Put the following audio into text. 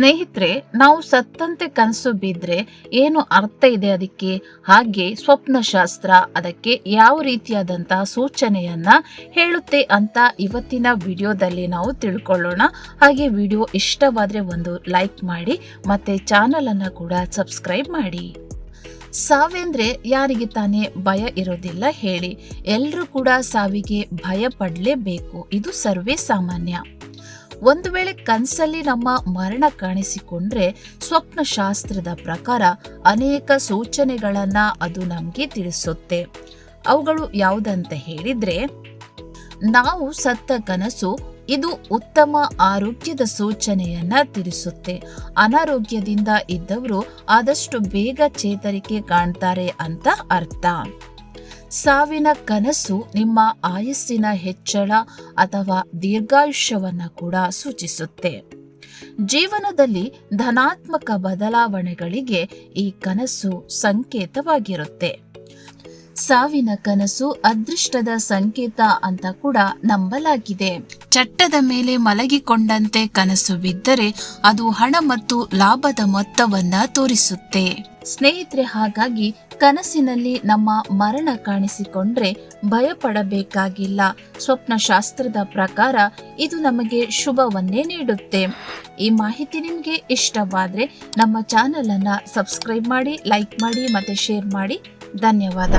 ಸ್ನೇಹಿತರೆ, ನಾವು ಸತ್ತಂತೆ ಕನಸು ಬಿದ್ದರೆ ಏನು ಅರ್ಥ ಇದೆ ಅದಕ್ಕೆ? ಹಾಗೆ ಸ್ವಪ್ನಶಾಸ್ತ್ರ ಅದಕ್ಕೆ ಯಾವ ರೀತಿಯಾದಂತಹ ಸೂಚನೆಯನ್ನ ಹೇಳುತ್ತೆ ಅಂತ ಇವತ್ತಿನ ವಿಡಿಯೋದಲ್ಲಿ ನಾವು ತಿಳ್ಕೊಳ್ಳೋಣ. ಹಾಗೆ ವಿಡಿಯೋ ಇಷ್ಟವಾದರೆ ಒಂದು ಲೈಕ್ ಮಾಡಿ, ಮತ್ತೆ ಚಾನಲನ್ನು ಕೂಡ ಸಬ್ಸ್ಕ್ರೈಬ್ ಮಾಡಿ. ಸಾವೆಂದ್ರೆ, ಯಾರಿಗೆ ತಾನೇ ಭಯ ಇರೋದಿಲ್ಲ ಹೇಳಿ. ಎಲ್ಲರೂ ಕೂಡ ಸಾವಿಗೆ ಭಯ ಪಡಲೇಬೇಕು. ಇದು ಸರ್ವೇ ಸಾಮಾನ್ಯ. ಒಂದು ವೇಳೆ ಕನಸಲ್ಲಿ ನಮ್ಮ ಮರಣ ಕಾಣಿಸಿಕೊಂಡ್ರೆ ಸ್ವಪ್ನ ಶಾಸ್ತ್ರದ ಪ್ರಕಾರ ಅನೇಕ ಸೂಚನೆಗಳನ್ನ ಅದು ನಮಗೆ ತಿಳಿಸುತ್ತೆ. ಅವುಗಳು ಯಾವುದಂತ ಹೇಳಿದ್ರೆ, ನಾವು ಸತ್ತ ಕನಸು ಇದು ಉತ್ತಮ ಆರೋಗ್ಯದ ಸೂಚನೆಯನ್ನ ತಿಳಿಸುತ್ತೆ. ಅನಾರೋಗ್ಯದಿಂದ ಇದ್ದವರು ಆದಷ್ಟು ಬೇಗ ಚೇತರಿಕೆ ಕಾಣ್ತಾರೆ ಅಂತ ಅರ್ಥ. ಸಾವಿನ ಕನಸು ನಿಮ್ಮ ಆಯಸ್ಸಿನ ಹೆಚ್ಚಳ ಅಥವಾ ದೀರ್ಘಾಯುಷ್ಯವನ್ನು ಕೂಡ ಸೂಚಿಸುತ್ತೆ. ಜೀವನದಲ್ಲಿ ಧನಾತ್ಮಕ ಬದಲಾವಣೆಗಳಿಗೆ ಈ ಕನಸು ಸಂಕೇತವಾಗಿರುತ್ತೆ. ಸಾವಿನ ಕನಸು ಅದೃಷ್ಟದ ಸಂಕೇತ ಅಂತ ಕೂಡ ನಂಬಲಾಗಿದೆ. ಚಟ್ಟದ ಮೇಲೆ ಮಲಗಿಕೊಂಡಂತೆ ಕನಸು ಬಿದ್ದರೆ ಅದು ಹಣ ಮತ್ತು ಲಾಭದ ಮೊತ್ತವನ್ನ ತೋರಿಸುತ್ತೆ. ಸ್ನೇಹಿತರೆ, ಹಾಗಾಗಿ ಕನಸಿನಲ್ಲಿ ನಮ್ಮ ಮರಣ ಕಾಣಿಸಿಕೊಂಡ್ರೆ ಭಯಪಡಬೇಕಾಗಿಲ್ಲ. ಸ್ವಪ್ನಶಾಸ್ತ್ರದ ಸ್ವಪ್ನ ಶಾಸ್ತ್ರದ ಪ್ರಕಾರ ಇದು ನಮಗೆ ಶುಭವನ್ನೇ ನೀಡುತ್ತೆ. ಈ ಮಾಹಿತಿ ನಿಮಗೆ ಇಷ್ಟವಾದರೆ ನಮ್ಮ ಚಾನಲನ್ನು ಸಬ್ಸ್ಕ್ರೈಬ್ ಮಾಡಿ, ಲೈಕ್ ಮಾಡಿ ಮತ್ತೆ ಶೇರ್ ಮಾಡಿ. ಧನ್ಯವಾದ.